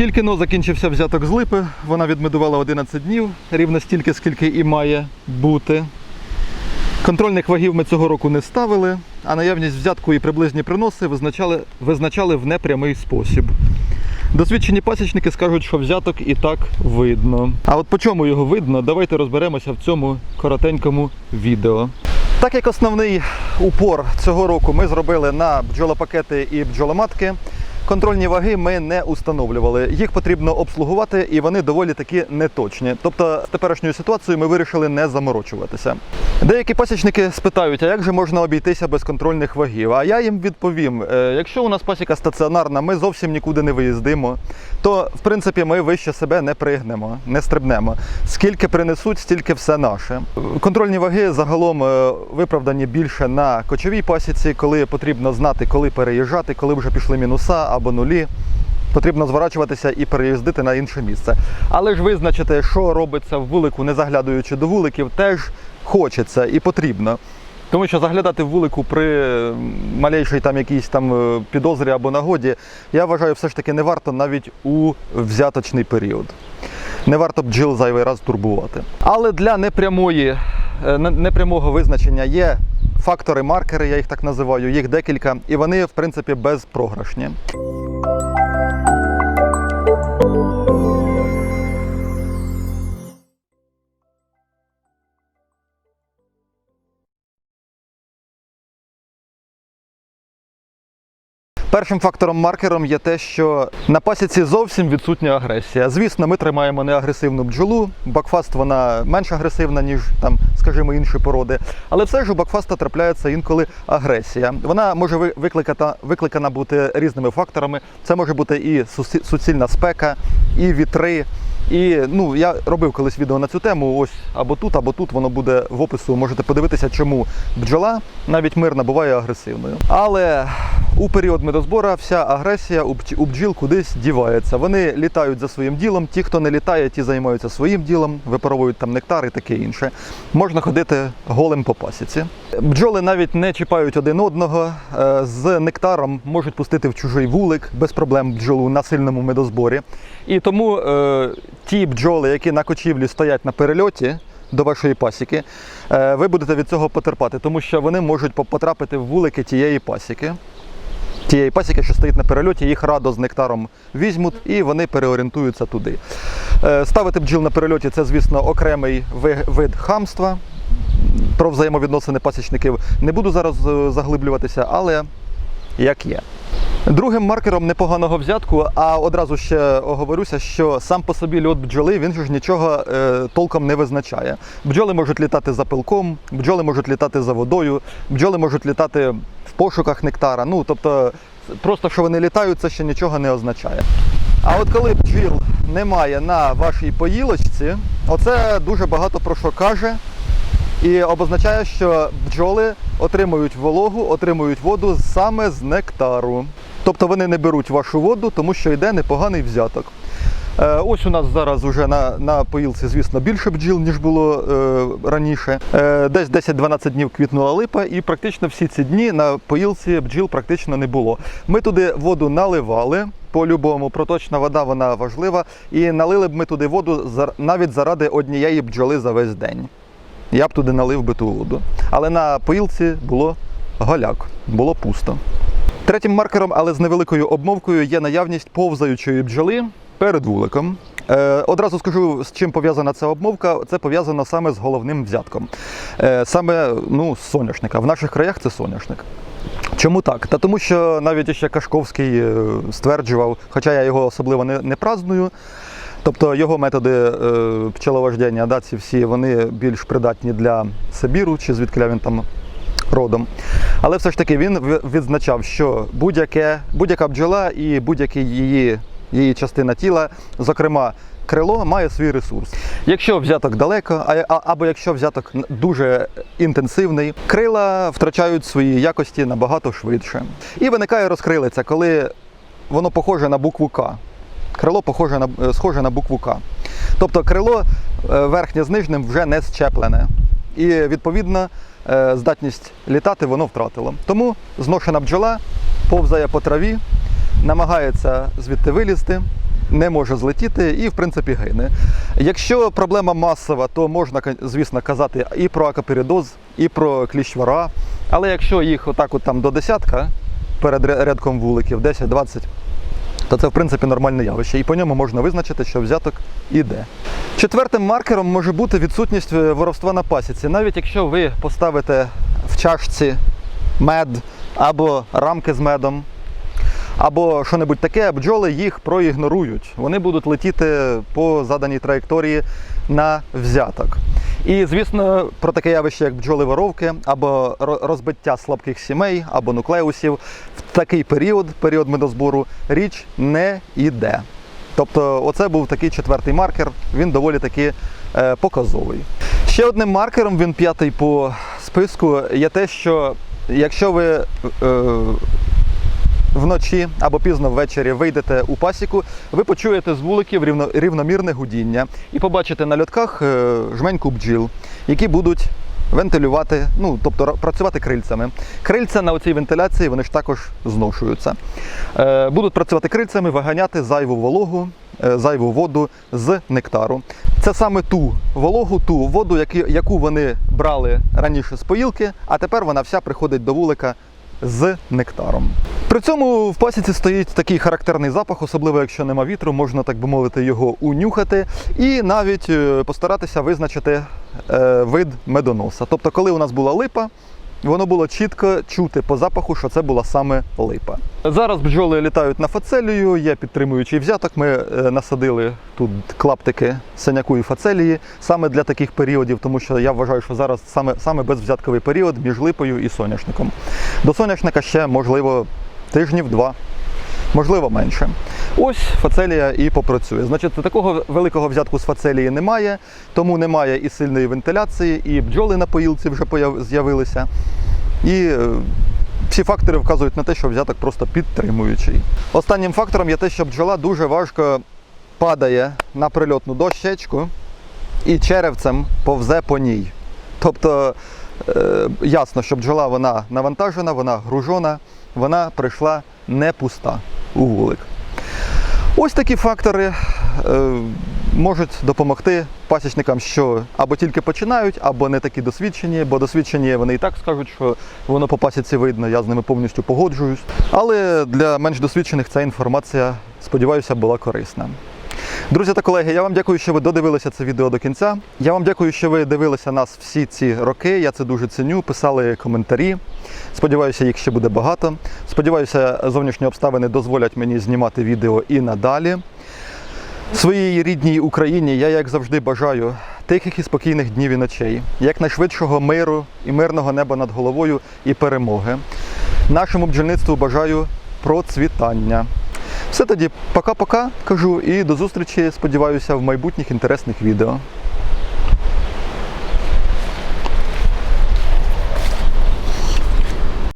Тільки но закінчився взяток з липи, вона відмедувала 11 днів, рівно стільки, скільки і має бути. Контрольних вагів ми цього року не ставили, а наявність взятку і приблизні приноси визначали, визначали в непрямий спосіб. Досвідчені пасічники скажуть, що взяток і так видно. А от по чому його видно, давайте розберемося в цьому коротенькому відео. Так як основний упор цього року ми зробили на бджолопакети і бджоломатки, контрольні ваги ми не установлювали. Їх потрібно обслугувати і вони доволі таки неточні. Тобто з теперішньою ситуацією ми вирішили не заморочуватися. Деякі пасічники спитають, а як же можна обійтися без контрольних вагів? А я їм відповім: е, якщо у нас пасіка стаціонарна, ми зовсім нікуди не виїздимо, то в принципі ми вище себе не пригнемо, не стрибнемо. Скільки принесуть, стільки все наше. Контрольні ваги загалом е, виправдані більше на кочовій пасіці, коли потрібно знати, коли переїжджати, коли вже пішли мінуса або нулі. Потрібно зворачуватися і переїздити на інше місце. Але ж визначити, що робиться в вулику, не заглядуючи до вуликів, теж хочеться і потрібно. Тому що заглядати в вулику при малейшій там якійсь там е, підозрі або нагоді, я вважаю, все ж таки не варто навіть у взяточний період. Не варто бджіл зайвий раз турбувати. Але для непрямої, е, непрямого визначення є фактори-маркери, я їх так називаю, їх декілька, і вони, в принципі, безпрограшні. Першим фактором-маркером є те, що на пасіці зовсім відсутня агресія. Звісно, ми тримаємо неагресивну бджолу. Бакфаст вона менш агресивна, ніж там, скажімо, інші породи. Але все ж у бакфаста трапляється інколи агресія. Вона може викликати, викликана бути різними факторами. Це може бути і суцільна спека, і вітри. І ну я робив колись відео на цю тему. Ось або тут, або тут воно буде в опису. Можете подивитися, чому бджола навіть мирна буває агресивною. Але у період медозбора вся агресія у бдж- у бджіл кудись дівається. Вони літають за своїм ділом. Ті, хто не літає, ті займаються своїм ділом, випаровують там нектар і таке інше. Можна ходити голим по пасіці. Бджоли навіть не чіпають один одного. е, З нектаром можуть пустити в чужий вулик без проблем бджолу на сильному медозборі. І тому е, ті бджоли, які на кочівлі стоять на перельоті до вашої пасіки, е, ви будете від цього потерпати, тому що вони можуть потрапити в вулики тієї пасіки. Тієї пасіки, що стоїть на перельоті, їх радо з нектаром візьмуть і вони переорієнтуються туди. Е, Ставити бджіл на перельоті це, звісно, окремий вид хамства. Про взаємовідносини пасічників не буду зараз е, заглиблюватися, але як є. Другим маркером непоганого взятку, а одразу ще оговорюся, що сам по собі льот бджоли він ж нічого е, толком не визначає. Бджоли можуть літати за пилком, бджоли можуть літати за водою, бджоли можуть літати в пошуках нектара. Ну тобто, просто що вони літають, це ще нічого не означає. А от коли бджіл немає на вашій поїлочці, оце дуже багато про що каже. І обозначає, що бджоли отримують вологу, отримують воду саме з нектару. Тобто вони не беруть вашу воду, тому що йде непоганий взяток. Е, Ось у нас зараз вже на, на поїлці, звісно, більше бджіл, ніж було е, раніше. Е, десь 10-12 днів квітнула липа, і практично всі ці дні на поїлці бджіл практично не було. Ми туди воду наливали. По-любому, проточна вода вона важлива. І налили б ми туди воду навіть заради однієї бджоли за весь день я б туди налив би ту воду. Але на поїлці було голяк, було пусто. Третім маркером, але з невеликою обмовкою, є наявність повзаючої бджоли перед вуликом. Е, одразу скажу, з чим пов'язана ця обмовка. Це пов'язано саме з головним взятком. Е, саме ну, з соняшника. В наших краях це соняшник. Чому так? Та тому, що навіть ще Кашковський е, стверджував, хоча я його особливо не, не праздную. Тобто його методи пчеловождення, да, ці всі, вони більш придатні для Сибіру, чи звідки він там родом. Але все ж таки він відзначав, що будь-яка бджола і будь-яка її, її частина тіла, зокрема крило, має свій ресурс. Якщо взяток далеко, а- або якщо взяток дуже інтенсивний, крила втрачають свої якості набагато швидше. І виникає розкрилиця, коли воно похоже на букву К. Крило похоже на, схоже на букву К. Тобто крило е, верхнє з нижнім вже не щеплене. І відповідно е, здатність літати воно втратило. Тому зношена бджола повзає по траві, намагається звідти вилізти, не може злетіти і, в принципі, гине. Якщо проблема масова, то можна, звісно, казати і про акаперидоз, і про кліщвара. Але якщо їх отак от там до десятка перед ря- рядком вуликів, 10-20, то це в принципі нормальне явище, і по ньому можна визначити, що взяток іде. Четвертим маркером може бути відсутність е, воровства на пасіці. Навіть якщо ви поставите в чашці мед або рамки з медом, або що-небудь таке, бджоли їх проігнорують. Вони будуть летіти по заданій траєкторії на взяток. І, звісно, про таке явище, як бджоли-воровки, або ро- розбиття слабких сімей, або нуклеусів, в такий період, період медозбору, річ не йде. Тобто, оце був такий четвертий маркер, він доволі таки е, показовий. Ще одним маркером, він п'ятий по списку, є те, що якщо ви е, вночі або пізно ввечері вийдете у пасіку, ви почуєте з вуликів рівно, рівномірне гудіння і побачите на льотках е, жменьку бджіл, які будуть вентилювати, ну тобто працювати крильцями. Крильця на оцій вентиляції вони ж також зношуються. Е, будуть працювати крильцями, виганяти зайву вологу, е, зайву воду з нектару. Це саме ту вологу, ту воду, яку вони брали раніше з поїлки, а тепер вона вся приходить до вулика з нектаром. При цьому в пасіці стоїть такий характерний запах, особливо якщо нема вітру, можна так би мовити його унюхати і навіть е, постаратися визначити вид медоноса. Тобто, коли у нас була липа, воно було чітко чути по запаху, що це була саме липа. Зараз бджоли літають на фацелію, є підтримуючий взяток. Ми е, насадили тут клаптики синяку і фацелії саме для таких періодів, тому що я вважаю, що зараз саме, саме безвзятковий період між липою і соняшником. До соняшника ще можливо тижнів два. Можливо, менше. Ось фацелія і попрацює. Значить, такого великого взятку з фацелії немає, тому немає і сильної вентиляції, і бджоли на поїлці вже з'явилися. І е, всі фактори вказують на те, що взяток просто підтримуючий. Останнім фактором є те, що бджола дуже важко падає на прильотну дощечку і черевцем повзе по ній. Тобто е, ясно, що бджола вона навантажена, вона гружена, вона прийшла не пуста у вулик. Ось такі фактори е, можуть допомогти пасічникам, що або тільки починають, або не такі досвідчені, бо досвідчені вони і так скажуть, що воно по пасіці видно, я з ними повністю погоджуюсь. Але для менш досвідчених ця інформація, сподіваюся, була корисна. Друзі та колеги, я вам дякую, що ви додивилися це відео до кінця. Я вам дякую, що ви дивилися нас всі ці роки. Я це дуже ціню. Писали коментарі. Сподіваюся, їх ще буде багато. Сподіваюся, зовнішні обставини дозволять мені знімати відео і надалі. Своїй рідній Україні я, як завжди, бажаю тихих і спокійних днів і ночей, якнайшвидшого миру і мирного неба над головою і перемоги. Нашому бджільництву бажаю процвітання. Все тоді, пока-пока, кажу, і до зустрічі, сподіваюся, в майбутніх інтересних відео.